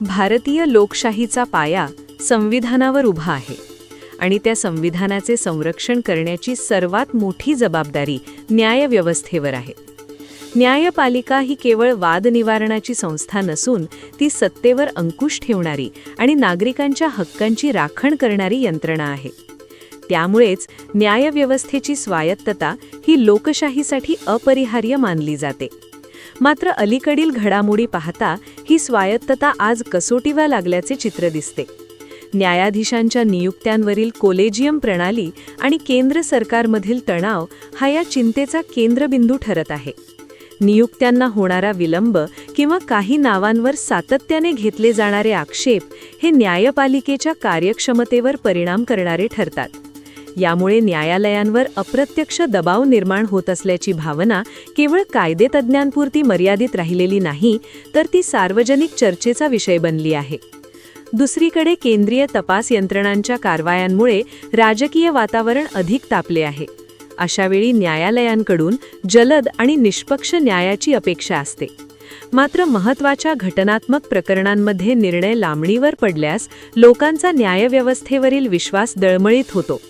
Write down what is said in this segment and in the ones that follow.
भारतीय लोकशाहीचा पाया संविधानावर उभा आहे आणि त्या संविधानाचे संरक्षण करण्याची सर्वात मोठी जबाबदारी न्यायव्यवस्थेवर आहे. न्यायपालिका ही केवळ वाद निवारणाची संस्था नसून ती सत्तेवर अंकुश ठेवणारी आणि नागरिकांच्या हक्कांची राखण करणारी यंत्रणा आहे. त्यामुळेच न्यायव्यवस्थेची स्वायत्तता ही लोकशाहीसाठी अपरिहार्य मानली जाते. मात्र अलीकडील घडामोडी पाहता ही स्वायत्तता आज कसोटीवा लागल्याचे चित्र दिसते. न्यायाधीशांच्या नियुक्त्यांवरील कोलेजियम प्रणाली आणि केंद्र सरकारमधील तणाव हा या चिंतेचा केंद्रबिंदू ठरत आहे. नियुक्त्यांना होणारा विलंब किंवा काही नावांवर सातत्याने घेतले जाणारे आक्षेप हे न्यायपालिकेच्या कार्यक्षमतेवर परिणाम करणारे ठरतात. यामुळे न्यायालयांवर अप्रत्यक्ष दबाव निर्माण होत असल्याची भावना केवळ कायदेतज्ञांपुरती मर्यादित राहिलेली नाही तर ती सार्वजनिक चर्चेचा विषय बनली आहे. दुसरीकडे केंद्रीय तपास यंत्रणांच्या कारवायांमुळे राजकीय वातावरण अधिक तापले आहे. अशावेळी न्यायालयांकडून जलद आणि निष्पक्ष न्यायाची अपेक्षा असते. मात्र महत्त्वाच्या घटनात्मक प्रकरणांमध्ये निर्णय लांबणीवर पडल्यास लोकांचा न्यायव्यवस्थेवरील विश्वास दळमळीत होतो.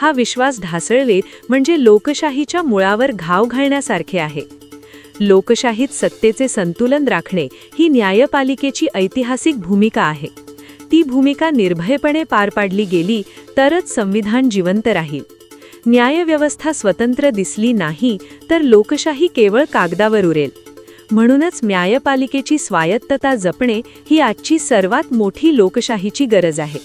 हा विश्वास ढासळले म्हणजे लोकशाहीच्या मुळावर घाव घालण्यासारखे आहे. लोकशाहीत सत्तेचे संतुलन राखणे ही न्यायपालिकेची ऐतिहासिक भूमिका आहे. ती भूमिका निर्भयपणे पार पाडली गेली तरच संविधान जिवंत राहील. न्यायव्यवस्था स्वतंत्र दिसली नाही तर लोकशाही केवळ कागदावर उरेल. म्हणूनच न्यायपालिकेची स्वायत्तता जपणे ही आजची सर्वात मोठी लोकशाहीची गरज आहे.